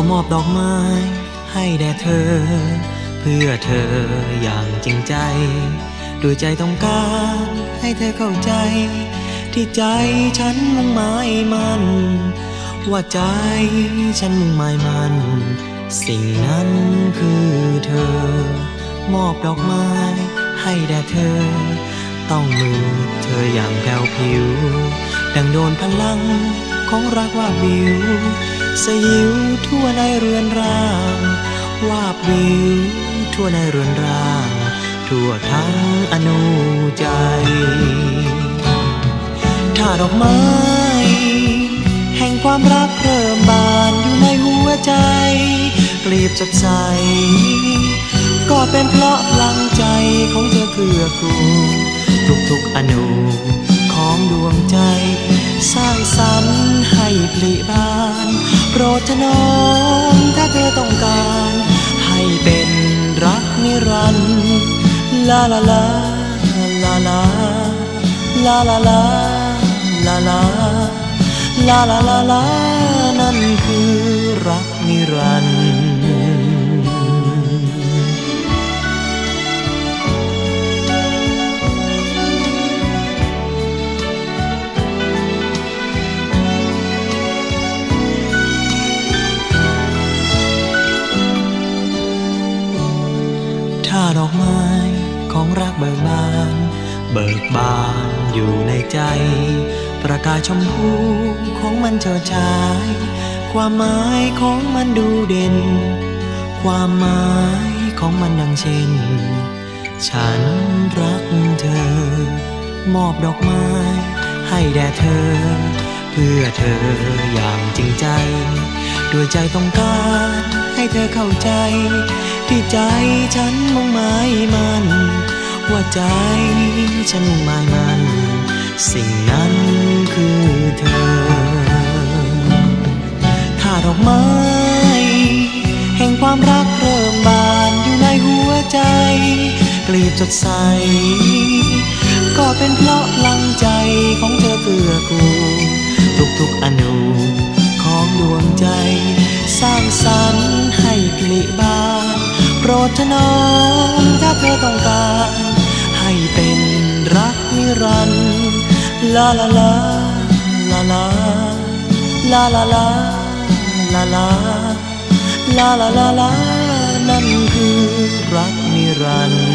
ขอมอบดอกไม้ให้แด่เธอ เพื่อเธออย่างจริงใจด้วยใจต้องการให้เธอเข้าใจ ที่ใจฉันมุ่งหมายมัน ว่าใจฉันมุ่งหมายมัน สิ่งนั้นคือเธอ มอบดอกไม้ให้แด่เธอ ต้องมือเธออย่างแผ่วผิว ดังโดนพลังของรักว่าบิว สยิวทั่วในเรือนร่าง วาบวิวทั่วในเรือนร่าง ทั่วทั้งอนุใจ ถ้าดอกไม้แห่งความรักเริ่มบานอยู่ในหัวใจกลีบสดใส ก็เป็นเพราะพลังใจของเธอเกลือกูทุกๆอนุของดวงใจสร้างสรรค์ ให้ผลิบาน โปรดถนองถ้าเธอต้องการ ให้เป็นรักนิรันดร์ลาลาลาลาลาลาลาลาลาลาลาลาลาลานั่นคือรักนิรันดร์ อกไม้ของรักเบิกบาน เบิกบานอยู่ในใจ ประกายชมพูของมันเฉิดฉาย ความหมายของมันดูเด่น ความหมายของมันดังเช่น ฉันรักเธอ มอบดอกไม้ให้แด่เธอ เพื่อเธออย่างจริงใจ ด้วยใจต้องการให้เธอเข้าใจ ที่ใจฉันมุ่งหมายมันว่าใจฉันมุ่งหมายมัน สิ่งนั้นคือเธอ ถ้าดอกไม้แห่งความรักเริ่มบานอยู่ในหัวใจ กลีบสดใส ก็เป็นเพราะลังใจของเธอเกื้อกูลทุกๆอนุของดวงใจสร้าง รดถนอมถ้าเธอต้องการ ให้เป็นรักนิรันดร์ลาลาลาลาลาลาลาลาลาลาลาลาลาลานั่นคือรักนิรันดร์